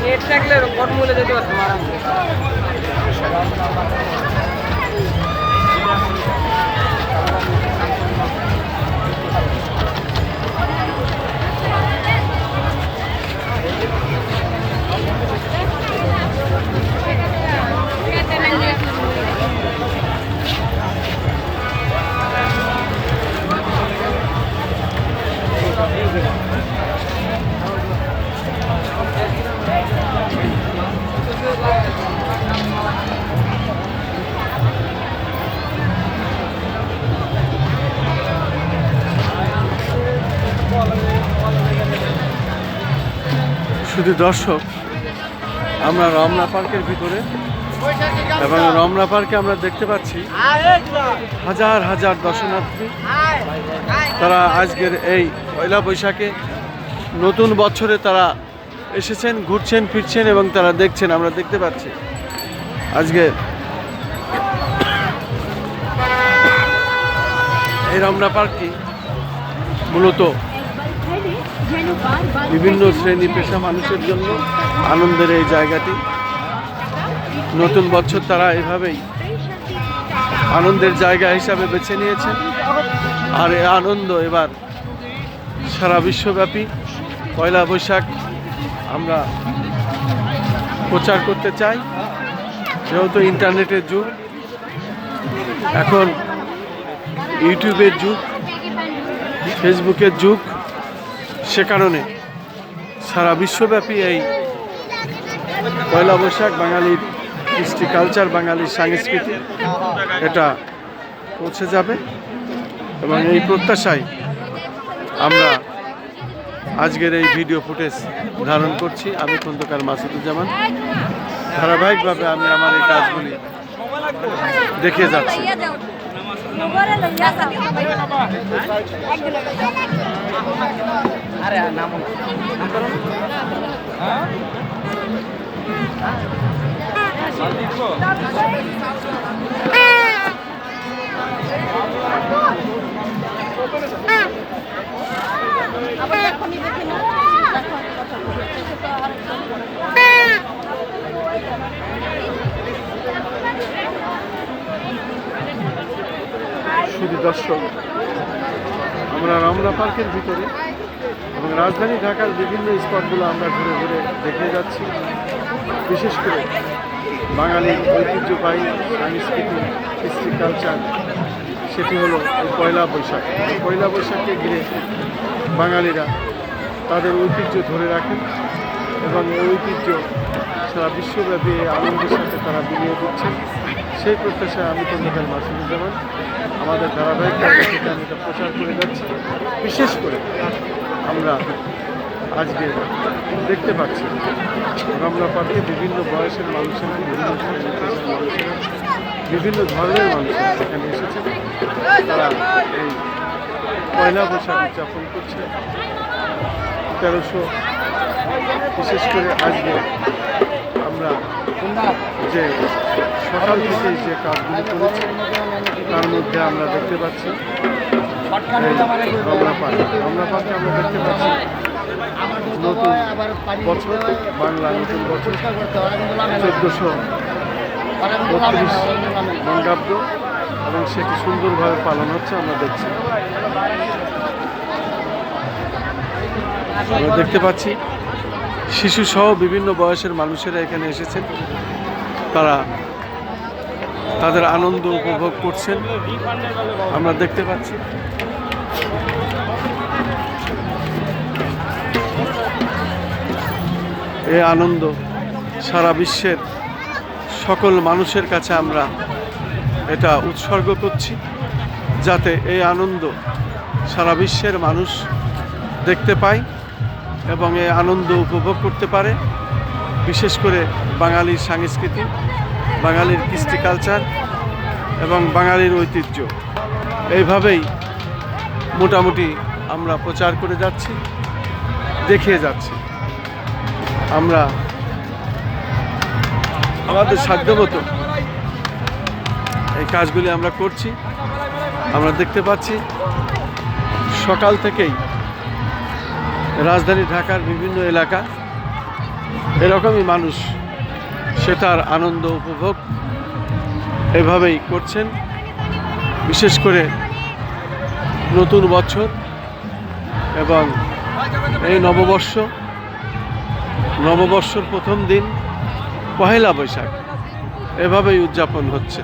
Net থাকলে কোন মূলে যেতে পারতাম আরাম শুধু দর্শক, আমরা রমনা পার্কের ভিতরে এবং রমনা পার্কে আমরা দেখতে পাচ্ছি হাজার হাজার দর্শনার্থী। তারা আজকের এই পয়লা বৈশাখে নতুন বছরে তারা এসেছেন, ঘুরছেন, ফিরছেন এবং তারা দেখছেন, আমরা দেখতে পাচ্ছি। আজকে এই রমনা পার্কটি মূলত বিভিন্ন শ্রেণি পেশা মানুষের জন্য আনন্দের এই জায়গাটি। নতুন বছর তারা এভাবেই আনন্দের জায়গা হিসাবে বেছে নিয়েছেন। আর এই আনন্দ এবার সারা বিশ্বব্যাপী। পয়লা বৈশাখ আমরা প্রচার করতে চাই। যেহেতু ইন্টারনেটের যুগ এখন ইউটিউবের যুগ ফেসবুকের যুগ সে কারণে সারা বিশ্বব্যাপী এই পয়লা বৈশাখ বাঙালির কৃষ্টি কালচার বাঙালির সংস্কৃতি এটা পৌঁছে যাবে এবং এই প্রত্যাশায় আমরা আজকের এই ভিডিও ফুটেজ ধারণ করছি। আমি খন্দকার মাসুদুজ্জামান। ধারাবাহিকভাবে আমি আমার এই কাজগুলি দেখে যাচ্ছি। আরে নাম শুধু দর্শক। আমরা রমনা পার্কের ভিতরে এবং রাজধানী ঢাকার বিভিন্ন স্পটগুলো আমরা ঘুরে ঘুরে দেখে যাচ্ছি। বিশেষ করে বাঙালির ঐতিহ্যবাহী সাংস্কৃতিক কৃষ্টি কালচার সেটি হলো পয়লা বৈশাখ। পয়লা বৈশাখকে ঘিরে বাঙালিরা তাদের ঐতিহ্য ধরে রাখেন এবং এই ঐতিহ্য সারা বিশ্বব্যাপী আনন্দের সাথে তারা বিলিয়ে দিচ্ছেন সেই প্রত্যাশায় আমি খন্দকার মাসুদুজ্জামান, আমাদের ধারাবাহিক আমি এটা প্রচার করে যাচ্ছি। বিশেষ করে আমরা আজকে দেখতে পাচ্ছি রমনা পার্কে বিভিন্ন বয়সের মানুষেরা, বিভিন্ন মানুষেরা, বিভিন্ন ধর্মের মানুষেরা এখানে এসেছে তারা এই পয়লা বৈশাখ উদযাপন করছে। তেরোশো বিশেষ করে আজকে যে সকাল থেকে যে কাজগুলি করেছি তার মধ্যে আমরা দেখতে পাচ্ছি রমনা পার্ক রমনা পার্কে আমরা দেখতে পাচ্ছি নতুন বছর, বাংলা নতুন বছর। চোদ্দোশো বত্রিশ বঙ্গাব্দ এবং সেটি সুন্দরভাবে পালন হচ্ছে, আমরা দেখছি। আমরা দেখতে পাচ্ছি শিশু সহ বিভিন্ন বয়সের মানুষেরা এখানে এসেছেন। তারা তাদের আনন্দ উপভোগ করছেন। আমরা দেখতে পাচ্ছি। এই আনন্দ সারা বিশ্বের সকল মানুষের কাছে আমরা এটা উৎসর্গ করছি, যাতে এই আনন্দ সারা বিশ্বের মানুষ দেখতে পায়। এবং এই আনন্দ উপভোগ করতে পারে, বিশেষ করে বাঙালির সংস্কৃতি, বাঙালির কৃষ্টি কালচার এবং বাঙালির ঐতিহ্য। এইভাবেই মোটামুটি আমরা প্রচার করে যাচ্ছি, দেখিয়ে যাচ্ছি। আমরা আমাদের সাধ্যমতো এই কাজগুলি আমরা করছি, আমরা দেখতে পাচ্ছি, সকাল থেকেই রাজধানী ঢাকার বিভিন্ন এলাকা, এরকমই মানুষ সে তার আনন্দ উপভোগ এভাবেই করছেন। বিশেষ করে নতুন বছর এবং এই নববর্ষ, নববর্ষর প্রথম দিন, পহেলা বৈশাখ, এভাবেই উদযাপন হচ্ছে।